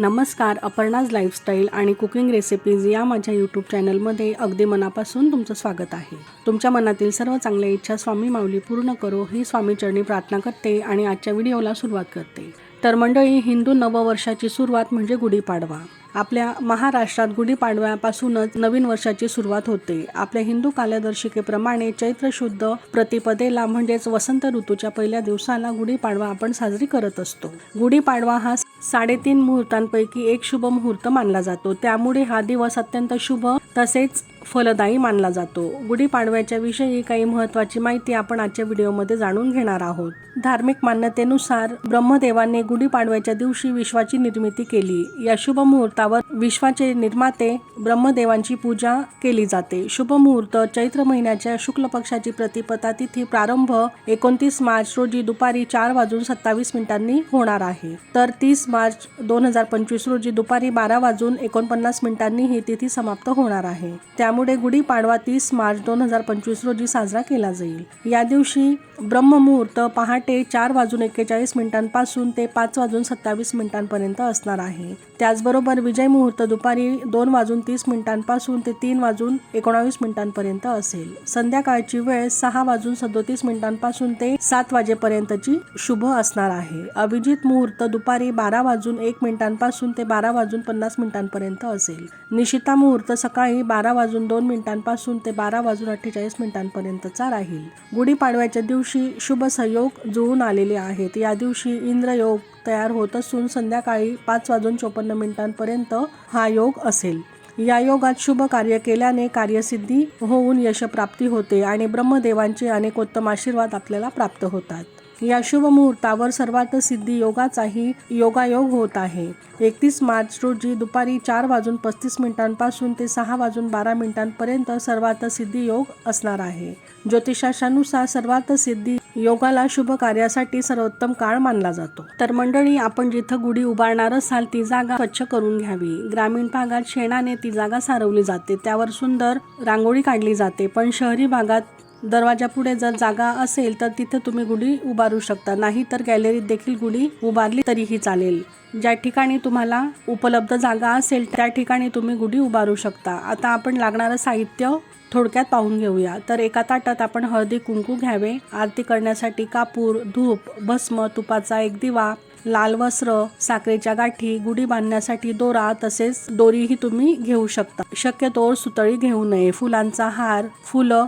नमस्कार अपर्णाज लाईफस्टाईल आणि cooking recipes या माझ्या यूट्यूब चॅनलमध्ये अगदी मनापासून तुमचं स्वागत आहे. तुमच्या मनातील सर्व चांगल्या इच्छा स्वामी माऊली पूर्ण करो ही स्वामी चरणी प्रार्थना करते आणि आजच्या व्हिडिओला सुरुवात करते. तर मंडळी हिंदू नववर्षाची सुरुवात म्हणजे गुढीपाडवा. आपल्या महाराष्ट्रात गुढीपाडव्यापासूनच नवीन वर्षाची सुरुवात होते. आपल्या हिंदू कालदर्शिकेप्रमाणे चैत्र शुद्ध प्रतिपदेला म्हणजेच वसंत ऋतूच्या पहिल्या दिवसाला गुढीपाडवा आपण साजरी करत असतो. गुढीपाडवा हा साडेतीन मुहूर्तांपैकी एक शुभ मुहूर्त मानला जातो. त्यामुळे हा दिवस अत्यंत शुभ तसेच फलदायी मानला जातो. गुढीपाडव्याच्या विषयी काही महत्त्वाची माहिती आपण आजच्या व्हिडिओमध्ये जाणून घेणार आहोत. धार्मिक मान्यतेनुसार ब्रह्मदेवाने गुढीपाडव्याच्या दिवशी विश्वाची निर्मिती केली. या शुभ मुहूर्तावर विश्वाचे निर्माते ब्रह्मदेवांची पूजा केली जाते. शुभ मुहूर्त चैत्र महिन्याच्या शुक्ल पक्षाची प्रतिपदा तिथी प्रारंभ एकोणतीस मार्च रोजी दुपारी चार वाजून सत्तावीस मिनिटांनी होणार आहे. तर तीस मार्च दोन हजार पंचवीस रोजी दुपारी बारा वाजून एकोणपन्नास मिनिटांनी ही तिथी समाप्त होणार आहे. त्यामुळे गुढीपाडवा तीस मार्च दोन हजार पंचवीस रोजी साजरा केला जाईल. या दिवशी ब्रह्ममुहूर्त पहाटे चार वाजून एक्केचाळीस मिनिटांपासून ते पाच वाजून सत्तावीस मिनिटांपर्यंत असणार आहे. त्याचबरोबर विजय मुहूर्त दुपारी दोन वाजून तीस मिनिटांपासून ते तीन वाजून एकोणावीस मिनिटांपर्यंत असेल. संध्याकाळची वेळ सहा वाजून सदोतीस मिनिटांपासून ते सात वाजेपर्यंतची शुभ असणार आहे. अभिजित मुहूर्त दुपारी बारा वाजून एक मिनिटांपासून ते बारा वाजून पन्नास मिनिटांपर्यंत असेल. निशिता मुहूर्त सकाळी बारा वाजून दोन मिनिटांपासून ते बारा वाजून अठ्ठेचाळीस मिनिटांपर्यंतचा राहील. गुढीपाडव्याच्या दिवशी शुभ संयोग जुळून आलेले आहेत. या दिवशी इंद्रयोग तयार होत असून संध्याकाळी पाच वाजून चोपन्न मिनिटांपर्यंत हा योग असेल. या योगात शुभ कार्य केल्याने कार्यसिद्धी होऊन यशप्राप्ती होते आणि ब्रह्मदेवांचे अनेकोत्तम आशीर्वाद आपल्याला प्राप्त होतात. या शुभ मुहूर्तावर सर्वात सिद्धी योगाचाही योगायोग होत आहे. एकतीस मार्च रोजी दुपारी चार वाजून पस्तीस मिनिटांपासून ते सहा वाजून बारा मिनिटांपर्यंत सर्वात सिद्धी योग असणार आहे. ज्योतिषाशानुसार सर्वात सिद्धी योगाला शुभ कार्यासाठी सर्वोत्तम काळ मानला जातो. तर मंडळी आपण जिथं गुढी उभारणार असाल ती जागा स्वच्छ करून घ्यावी. ग्रामीण भागात शेणाने ती जागा सारवली जाते. त्यावर सुंदर रांगोळी काढली जाते. पण शहरी भागात दरवाजापुढे जर जागा असेल तर तिथे तुम्ही गुढी उभारू शकता. नाही तर गॅलरीत देखील गुढी उभारली तरीही चालेल. ज्या ठिकाणी तुम्हाला उपलब्ध जागा असेल त्या ठिकाणी तुम्ही गुढी उभारू शकता. आता आपण लागणारं साहित्य थोडक्यात पाहून घेऊया. तर एका ताटात आपण हळदी कुंकू घ्यावे. आरती करण्यासाठी कापूर धूप भस्म तुपाचा एक दिवा लाल वस्त्र साखरेच्या गाठी गुढी बांधण्यासाठी दोरा तसेच दोरीही तुम्ही घेऊ शकता. शक्यतोवर सुतळी घेऊ नये. फुलांचा हार फुलं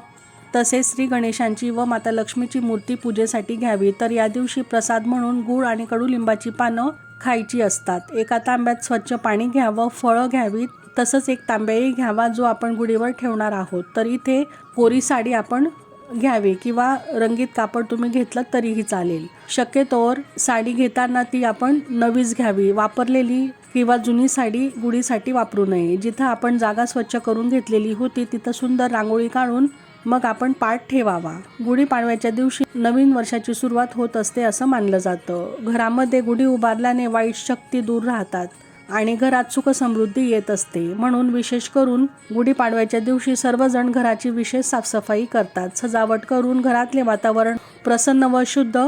तसेच श्री गणेशांची व माता लक्ष्मीची मूर्ती पूजेसाठी घ्यावी. तर या दिवशी प्रसाद म्हणून गुळ आणि कडुलिंबाची पानं खायची असतात. एका तांब्यात स्वच्छ पाणी घ्यावं फळं घ्यावीत. तसंच एक तांब्याही घ्यावा जो आपण गुढीवर ठेवणार आहोत. तर इथे कोरी साडी आपण घ्यावी किंवा रंगीत कापड तुम्ही घेतलं तरीही चालेल. शक्यतोवर साडी घेताना ती आपण नवीच घ्यावी. वापरलेली किंवा जुनी साडी गुढीसाठी वापरू नये. जिथं आपण जागा स्वच्छ करून घेतलेली होती तिथं सुंदर रांगोळी काढून मग आपण पाठ ठेवावा. गुढीपाडव्याच्या दिवशी नवीन वर्षाची सुरुवात होत असते असं मानलं जातं. घरामध्ये गुढी उभारल्याने वाईट शक्ती दूर राहतात आणि घरात सुख समृद्धी येत असते. म्हणून विशेष करून गुढीपाडव्याच्या दिवशी सर्वजण घराची विशेष साफसफाई करतात. सजावट करून घरातले वातावरण प्रसन्न व शुद्ध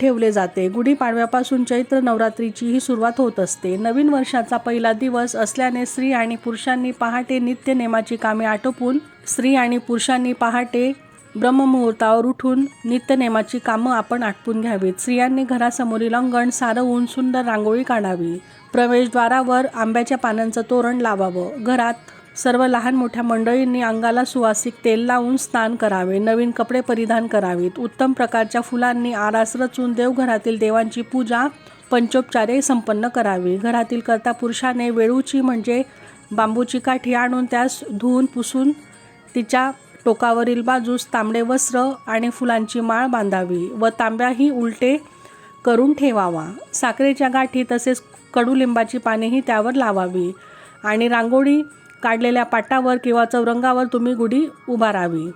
ठेवले जाते. गुढीपाडव्यापासून चैत्र नवरात्रीची ही सुरुवात होत असते. नवीन वर्षाचा पहिला दिवस असल्याने स्त्री आणि पुरुषांनी पहाटे नित्यनेमाची कामे आटोपून स्त्री आणि पुरुषांनी पहाटे ब्रह्ममुहूर्तावर उठून नित्यनेमाची कामं आपण आटपून घ्यावीत. स्त्रियांनी घरासमोरील अंगण सारवून सुंदर रांगोळी काढावी. प्रवेशद्वारावर आंब्याच्या पानांचं तोरण लावावं. घरात सर्व लहान मोठ्या मंडळींनी अंगाला सुवासिक तेल लावून स्नान करावे. नवीन कपडे परिधान करावीत. उत्तम प्रकारच्या फुलांनी आरास रचून देवघरातील देवांची पूजा पंचोपचारे संपन्न करावी. घरातील करता पुरुषाने वेळूची म्हणजे बांबूची काठी आणून त्यास धुवून पुसून तिच्या टोकावरील बाजूस तांबडे वस्त्र आणि फुलांची माळ बांधावी व तांब्याही उलटे करून ठेवावा. साखरेच्या गाठी तसेच कडुलिंबाची पानेही त्यावर लावावी आणि रांगोळी काढलेल्या पाटावर किंवा चौरंगावर तुम्ही गुढी उभारावी.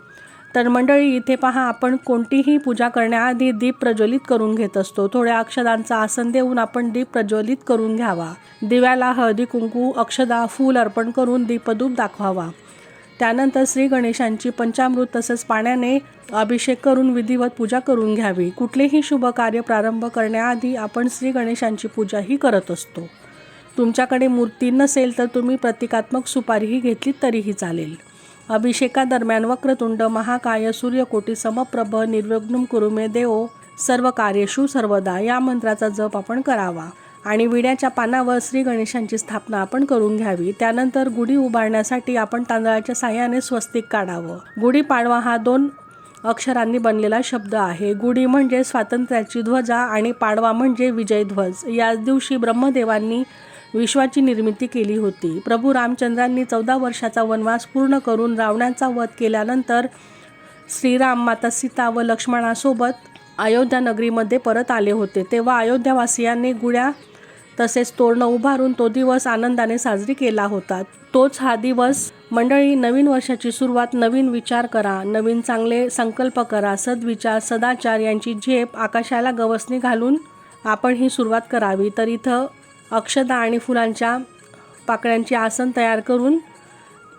तर मंडळी इथे पहा आपण कोणतीही पूजा करण्याआधी दीप प्रज्वलित करून घेत असतो. थोड्या अक्षदांचा आसन देऊन आपण दीप प्रज्वलित करून घ्यावा. दिव्याला हळदी कुंकू अक्षदा फूल अर्पण करून दीपधूप दाखवावा. त्यानंतर श्री गणेशांची पंचामृत तसंच पाण्याने अभिषेक करून विधिवत पूजा करून घ्यावी. कुठलेही शुभ कार्य प्रारंभ करण्याआधी आपण श्री गणेशांची पूजाही करत असतो. तुमच्याकडे मूर्ती नसेल तर तुम्ही प्रतिकात्मक सुपारीही घेतली तरीही चालेल. अभिषेकादरम्यान वक्रतुंड महाकाय सूर्यकोटी समप्रभ निर्विघ्नं कुरुमे देव सर्व कार्यशू सर्वदा या मंत्राचा जप आपण करावा. आणि विड्याच्या पानावर श्री गणेशांची स्थापना आपण करून घ्यावी. त्यानंतर गुढी उभारण्यासाठी आपण तांदळाच्या साह्याने स्वस्तिक काढावं. गुढी पाडवा हा दोन अक्षरांनी बनलेला शब्द आहे. गुढी म्हणजे स्वातंत्र्याची ध्वजा आणि पाडवा म्हणजे विजयध्वज. याच दिवशी ब्रह्मदेवांनी विश्वाची निर्मिती केली होती. प्रभू रामचंद्रांनी चौदा वर्षाचा वनवास पूर्ण करून रावणाचा वध केल्यानंतर श्रीराम माता सीता व लक्ष्मणासोबत अयोध्या नगरीमध्ये परत आले होते. तेव्हा अयोध्यावासियांनी गुढ्या तसेच तोरणं उभारून तो दिवस आनंदाने साजरी केला होता. तोच हा दिवस मंडळी नवीन वर्षाची सुरुवात नवीन विचार करा नवीन चांगले संकल्प करा सद्विचार सदाचार यांची झेप आकाशाला गवसणी घालून आपण ही सुरुवात करावी. तर इथं अक्षदा आणि फुलांच्या पाकळ्यांचे आसन तयार करून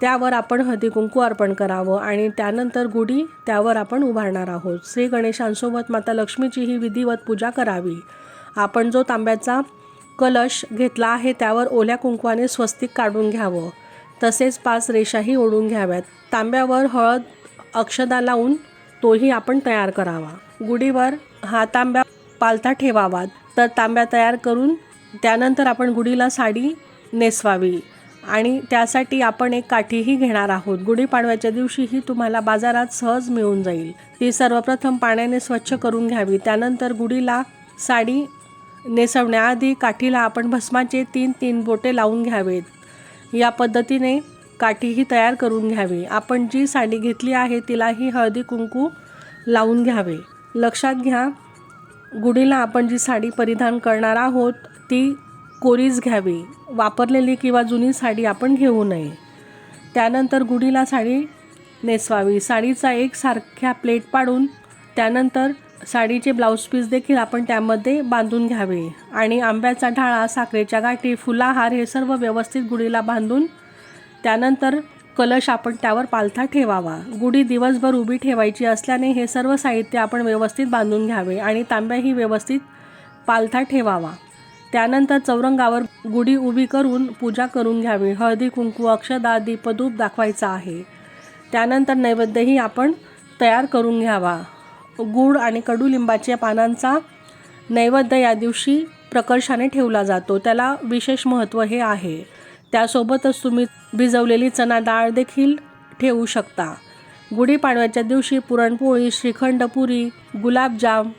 त्यावर आपण हळदी कुंकू अर्पण करावं आणि त्यानंतर गुढी त्यावर आपण उभारणार आहोत. श्री गणेशांसोबत माता लक्ष्मीची ही विधिवत पूजा करावी. आपण जो तांब्याचा कलश घेतला आहे त्यावर ओल्या कुंकवाने स्वस्तिक काढून घ्यावं. तसेच पाच रेषाही ओढून घ्याव्यात. तांब्यावर हळद अक्षदा लावून तोही आपण तयार करावा. गुढीवर हा तांब्या पालथा ठेवावा तर तांब्या तयार करून त्यानंतर आपण गुढीला साडी नेसवावी आणि त्यासाठी आपण एक काठीही घेणार आहोत. गुढीपाडव्याच्या दिवशी ही तुम्हाला बाजारात सहज मिळून जाईल. ती सर्वप्रथम पाण्याने स्वच्छ करून घ्यावी. त्यानंतर गुढीला साडी नेसवण्याआधी काठीला आपण भस्माचे तीन तीन बोटे लावून घ्यावेत. या पद्धतीने काठीही तयार करून घ्यावी. आपण जी साडी घेतली आहे तिलाही हळदी कुंकू लावून घ्यावे. लक्षात घ्या गुढीला आपण जी साडी परिधान करणार आहोत ती कोरीच घ्यावी. वापरलेली किंवा जुनी साडी आपण घेऊ नये. त्यानंतर गुढीला साडी नेसवावी. साडीचा एक सारख्या प्लेट पाडून त्यानंतर साडीचे ब्लाऊज पीस देखील आपण त्यामध्ये बांधून घ्यावे. आणि आंब्याचा ढाळा साखरेच्या गाठी फुलाहार हे सर्व व्यवस्थित गुढीला बांधून त्यानंतर कलश आपण त्यावर पालथा ठेवावा. गुढी दिवसभर उभी ठेवायची असल्याने हे सर्व साहित्य आपण व्यवस्थित बांधून घ्यावे आणि तांब्याही व्यवस्थित पालथा ठेवावा. त्यानंतर चौरंगावर गुढी उभी करून पूजा करून घ्यावी. हळदी कुंकू अक्षदा दीपधूप दाखवायचा आहे. त्यानंतर नैवेद्यही आपण तयार करून घ्यावा. गूळ आणि कडुलिंबाच्या पानांचा नैवेद्य या दिवशी प्रकर्षाने ठेवला जातो. त्याला विशेष महत्त्व हे आहे. त्यासोबतच तुम्ही भिजवलेली चणा डाळ देखील ठेवू शकता. गुढीपाडव्याच्या दिवशी पुरणपोळी श्रीखंड पुरी गुलाबजाम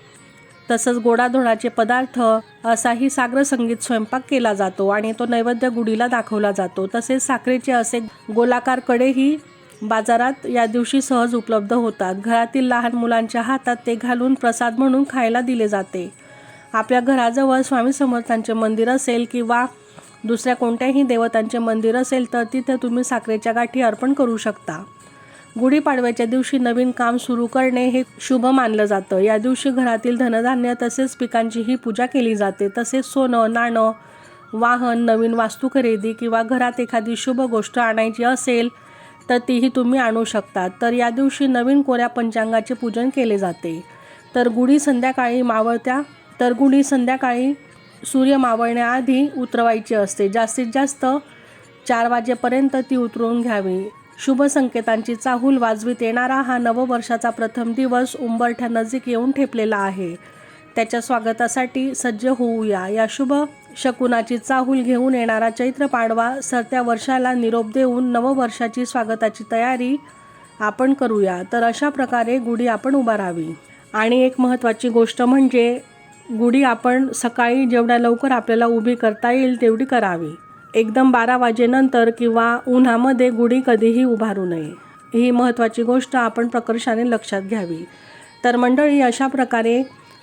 तसंच गोडाधोडाचे पदार्थ असाही सागर संगीत स्वयंपाक केला जातो आणि तो नैवेद्य गुढीला दाखवला जातो. तसेच साखरेचे असे गोलाकार कडेही बाजारात या दिवशी सहज उपलब्ध होतात. घरातील लहान मुलांच्या हातात ते घालून प्रसाद म्हणून खायला दिले जाते. आपल्या घराजवळ स्वामी समर्थांचे मंदिर असेल किंवा दुसऱ्या कोणत्याही देवतांचे मंदिर असेल तर तिथे तुम्ही साखरेच्या गाठी अर्पण करू शकता. गुढीपाडव्याच्या दिवशी नवीन काम सुरू करणे हे शुभ मानलं जातं. या दिवशी घरातील धनधान्य तसेच पिकांचीही पूजा केली जाते. तसेच सोनं नाणं वाहन नवीन वास्तू खरेदी किंवा घरात एखादी शुभ गोष्ट आणायची असेल तर तीही तुम्ही आणू शकता. तर या दिवशी नवीन कोऱ्या पंचांगाचे पूजन केले जाते. तर गुढी संध्याकाळी मावळत्या तर गुढी संध्याकाळी सूर्य मावळण्याआधी उतरवायची असते. जास्तीत जास्त चार वाजेपर्यंत ती उतरवून घ्यावी. शुभ संकेतांची चाहूल वाजवीत येणारा हा नववर्षाचा प्रथम दिवस उंबरठ्या नजीक येऊन ठेपलेला आहे. त्याच्या स्वागतासाठी सज्ज होऊया. या शुभ शकुनाची चाहूल घेऊन येणारा चैत्र पाडवा सरत्या वर्षाला निरोप देऊन नववर्षाची स्वागताची तयारी आपण करूया. तर अशा प्रकारे गुढी आपण उभारावी आणि एक महत्त्वाची गोष्ट म्हणजे गुढी आपण सकाळी जेवढ्या लवकर आपल्याला उभी करता येईल तेवढी करावी. एकदम बारा वाजेनंतर किंवा उन्हामध्ये गुढी कधीही उभारू नये. ही महत्त्वाची गोष्ट आपण प्रकर्षाने लक्षात घ्यावी. तर मंडळी अशा प्रकारे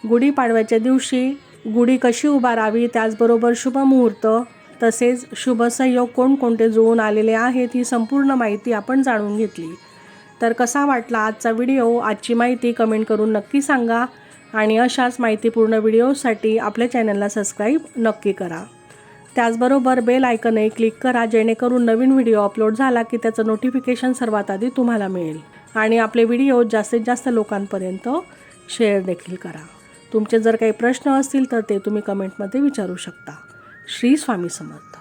गुढीपाडव्याच्या दिवशी गुढी कशी उभारावी त्याचबरोबर शुभ मुहूर्त तसेच शुभ संयोग कोणकोणते जुळून आलेले आहेत ही संपूर्ण माहिती आपण जाणून घेतली. तर कसा वाटला आजचा व्हिडिओ? आजची माहिती कमेंट करून नक्की सांगा आणि अशाच माहितीपूर्ण व्हिडिओसाठी आपल्या चॅनलला सबस्क्राईब नक्की करा. त्याचबरोबर बेल आयकनही क्लिक करा जेणेकरून नवीन व्हिडिओ अपलोड झाला की त्याचं नोटिफिकेशन सर्वात आधी तुम्हाला मिळेल. आणि आपले व्हिडिओ जास्तीत जास्त लोकांपर्यंत शेअर देखील करा. तुमचे जर काही प्रश्न असतील तर ते तुम्ही कमेंटमध्ये विचारू शकता. श्री स्वामी समर्थ.